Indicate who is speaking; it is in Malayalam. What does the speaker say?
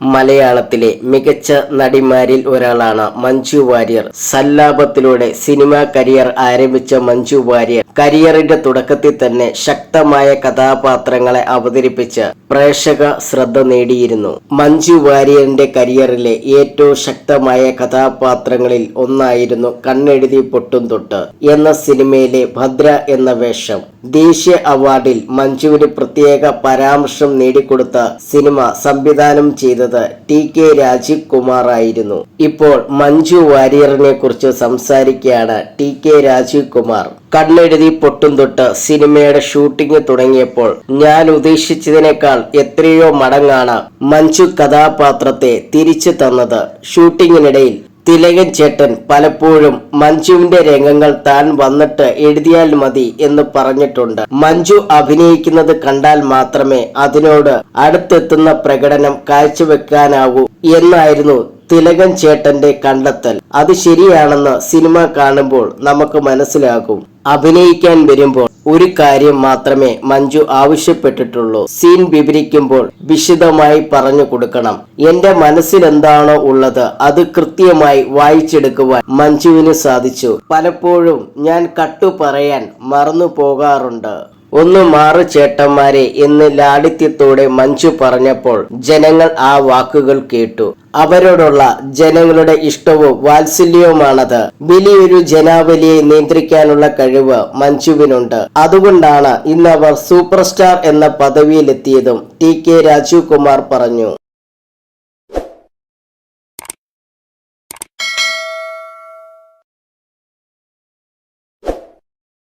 Speaker 1: മലയാളത്തിലെ മികച്ച നടിമാരിൽ ഒരാളാണ് മഞ്ജു വാര്യർ. സല്ലാപത്തിലൂടെ സിനിമാ കരിയർ ആരംഭിച്ച മഞ്ജു വാര്യർ കരിയറിന്റെ തുടക്കത്തിൽ തന്നെ ശക്തമായ കഥാപാത്രങ്ങളെ അവതരിപ്പിച്ച് പ്രേക്ഷക ശ്രദ്ധ നേടിയിരുന്നു. മഞ്ജു വാര്യറിന്റെ കരിയറിലെ ഏറ്റവും ശക്തമായ കഥാപാത്രങ്ങളിൽ ഒന്നായിരുന്നു കണ്ണെഴുതി പൊട്ടും തൊട്ട് എന്ന സിനിമയിലെ ഭദ്ര എന്ന വേഷം. ദേശീയ അവാർഡിൽ മഞ്ജുവിന് പ്രത്യേക പരാമർശം നേടിക്കൊടുത്ത സിനിമ സംവിധാനം ചെയ്തത് ടി കെ രാജീവ് കുമാർ ആയിരുന്നു ഇപ്പോൾ മഞ്ജു വാര്യറിനെ കുറിച്ച് സംസാരിക്കുകയാണ് ടി കെ രാജീവ് കുമാർ. കണ്ണെഴുതി പൊട്ടും തൊട്ട് സിനിമയുടെ ഷൂട്ടിംഗ് തുടങ്ങിയപ്പോൾ ഞാൻ ഉദ്ദേശിച്ചതിനേക്കാൾ എത്രയോ മടങ്ങാണ് മഞ്ജു കഥാപാത്രത്തെ തിരിച്ചു തന്നത്. ഷൂട്ടിങ്ങിനിടയിൽ തിലകൻ ചേട്ടൻ പലപ്പോഴും മഞ്ജുവിന്റെ രംഗങ്ങൾ താൻ വന്നിട്ട് എഴുതിയാൽ മതി എന്ന് പറഞ്ഞിട്ടുണ്ട്. മഞ്ജു അഭിനയിക്കുന്നത് കണ്ടാൽ മാത്രമേ അതിനോട് അടുത്തെത്തുന്ന പ്രകടനം കാഴ്ചവെക്കാനാവൂ എന്നായിരുന്നു തിലകൻ ചേട്ടന്റെ കണ്ടെത്തൽ. അത് ശരിയാണെന്ന് സിനിമ കാണുമ്പോൾ നമുക്ക് മനസ്സിലാകും. അഭിനയിക്കാൻ വരുമ്പോൾ ഒരു കാര്യം മാത്രമേ മഞ്ജു ആവശ്യപ്പെട്ടിട്ടുള്ളൂ. സീൻ വിവരിക്കുമ്പോൾ വിശദമായി പറഞ്ഞു കൊടുക്കണം. എന്റെ മനസ്സിൽ എന്താണോ ഉള്ളത് അത് കൃത്യമായി വായിച്ചെടുക്കുവാൻ മഞ്ജുവിന് സാധിച്ചു. പലപ്പോഴും ഞാൻ കട്ടു പറയാൻ മറന്നു പോകാറുണ്ട്. ഒന്ന് മാറു ചേട്ടന്മാരെ എന്ന് ലാളിത്യത്തോടെ മഞ്ജു പറഞ്ഞപ്പോൾ ജനങ്ങൾ ആ വാക്കുകൾ കേട്ടു. അവരോടുള്ള ജനങ്ങളുടെ ഇഷ്ടവും വാത്സല്യവുമാണത്. വലിയൊരു ജനാവലിയെ നിയന്ത്രിക്കാനുള്ള കഴിവ് മഞ്ജുവിനുണ്ട്. അതുകൊണ്ടാണ് ഇന്ന് അവർ സൂപ്പർ സ്റ്റാർ എന്ന പദവിയിലെത്തിയതും ടി കെ രാജീവ് കുമാർ പറഞ്ഞു.